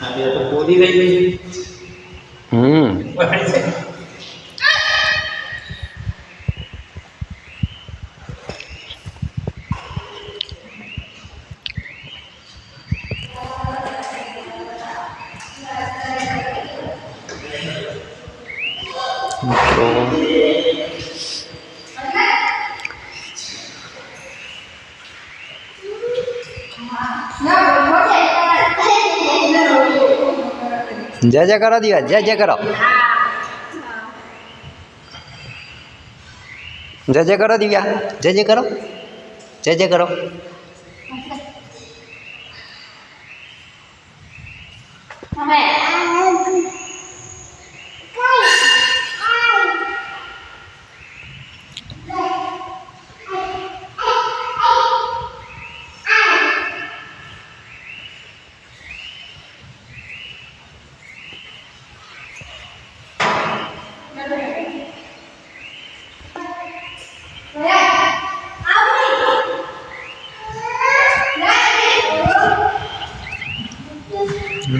આ બે તો કોદી લઈ ગઈ હમ મિત્રો જય જય કરો દિવા, જય જય કરો. જય જય કરો દિવ્યા જય જય કરો, જય જય કરો.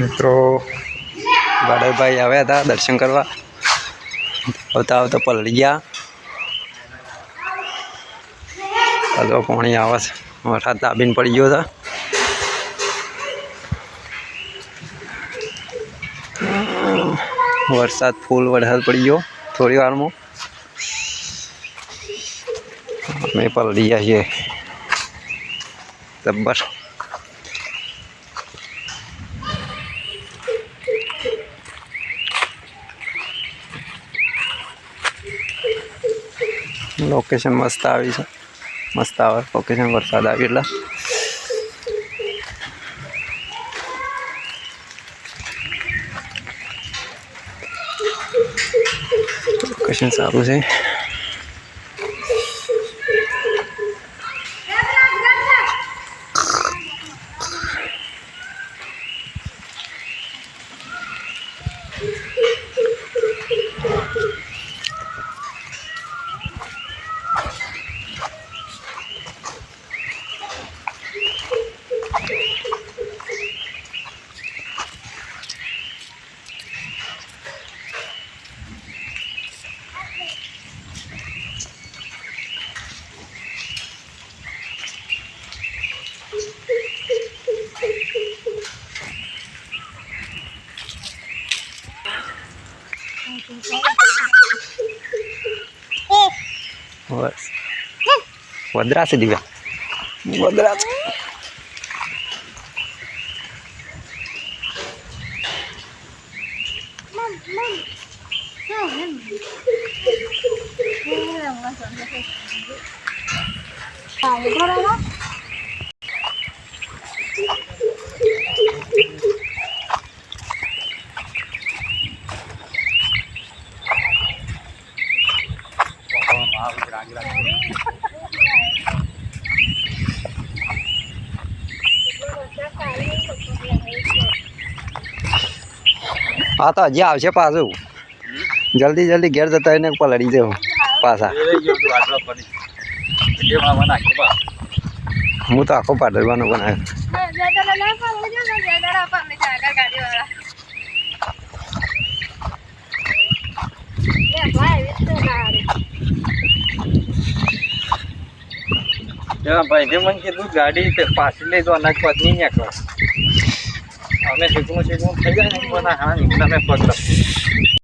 મિત્રો ભાઈ આવ્યા હતા દર્શન કરવા. આવતા આવતા પલળી ગયા. હલો, પાણી આવે છે. વરસાદ દાબીને પડી ગયો હતા વરસાદ ફૂલ વરસાદ પડી ગયો થોડી વારમાં. અમે પલળી ગયા છીએ. જબ્બર. લોકેશન મસ્ત આવી છે. મસ્ત આવે. લોકેશન વરસાદ આવી એટલે. લોકેશન સારું છે. બસ વદરા છે દિવ્યા વદરા છે હા, તો હજી આવશે પાછું. જલ્દી જલ્દી ઘેર જતા એને પલડી જવું પાછા. હું તો આખો પાડવાનો બનાવ્યો. ભાઈ જે મને કીધું ગાડી પાછી લઈ તો અનાજ નહીં નીકળો. અમે શીખવું શીખવું થઈ જાય ને બધા હા તમે પગ